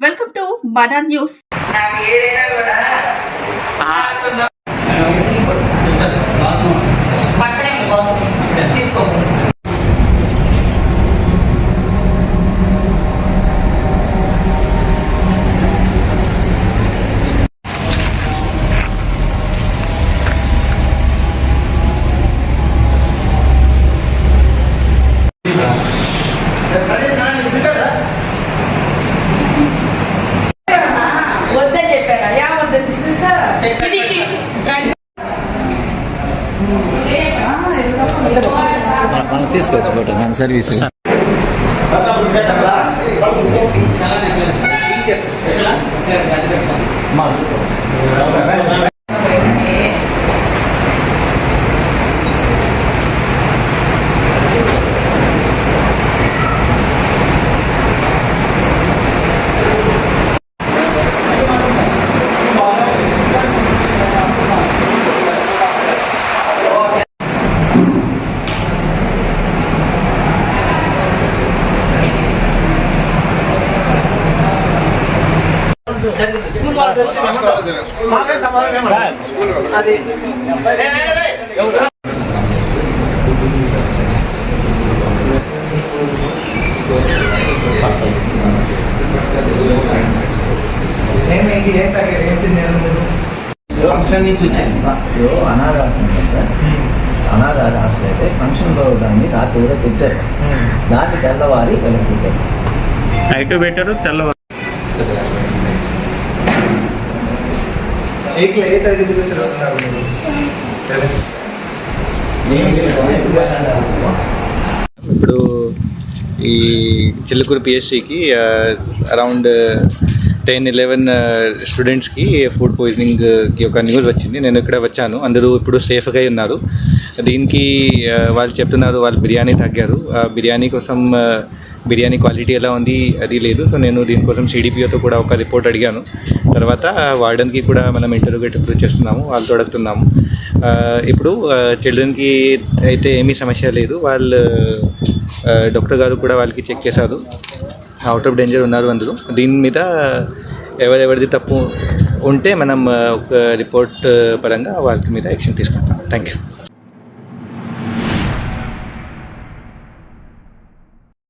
Welcome to మనా news ఏదైనా కూడా మనం తీసుకోవచ్చు ఫోటో మన సర్వీస్. ఫంక్షన్ నుంచి వచ్చాను ఇప్పుడు అనాథ ఆశ్రమం కదా సార్. అనాథ హాస్టల్ అయితే ఫంక్షన్లో దాన్ని రాత్రి కూడా తెచ్చారు. దాన్ని తెల్లవారి వెళ్ళిపోతారు నైట్ పెట్టారు తెల్లవారు ఏకలే ఏ తరగతి చదువుతున్నారు ఇప్పుడు ఈ చిల్లకూరు పిఎస్సికి అరౌండ్ టెన్ ఎలెవెన్ స్టూడెంట్స్కి ఫుడ్ పాయిజనింగ్కి ఒక న్యూస్ వచ్చింది. నేను ఇక్కడ వచ్చాను. అందరూ ఇప్పుడు సేఫ్గా ఉన్నారు. దీనికి వాళ్ళు చెప్తున్నారు వాళ్ళు బిర్యానీ తగ్గారు ఆ బిర్యానీ కోసం బిర్యానీ క్వాలిటీ ఎలా ఉంది అది లేదు. సో నేను దీనికోసం సిడిపిఓతో కూడా ఒక రిపోర్ట్ అడిగాను. తర్వాత వార్డెన్కి కూడా మనం ఇంటర్వ్యూగేట్ చేస్తున్నాము వాళ్ళతో అడుగుతున్నాము ఇప్పుడు చిల్డ్రన్కి అయితే ఏమీ సమస్య లేదు. వాళ్ళు డాక్టర్ గారు కూడా వాళ్ళకి చెక్ చేశారు. అవుట్ ఆఫ్ డేంజర్ ఉన్నారు అందరూ దీని మీద ఎవరెవరిది తప్పు ఉంటే మనం ఒక రిపోర్ట్ పరంగా వాళ్ళకి మీద యాక్షన్ తీసుకుంటాం. Thank you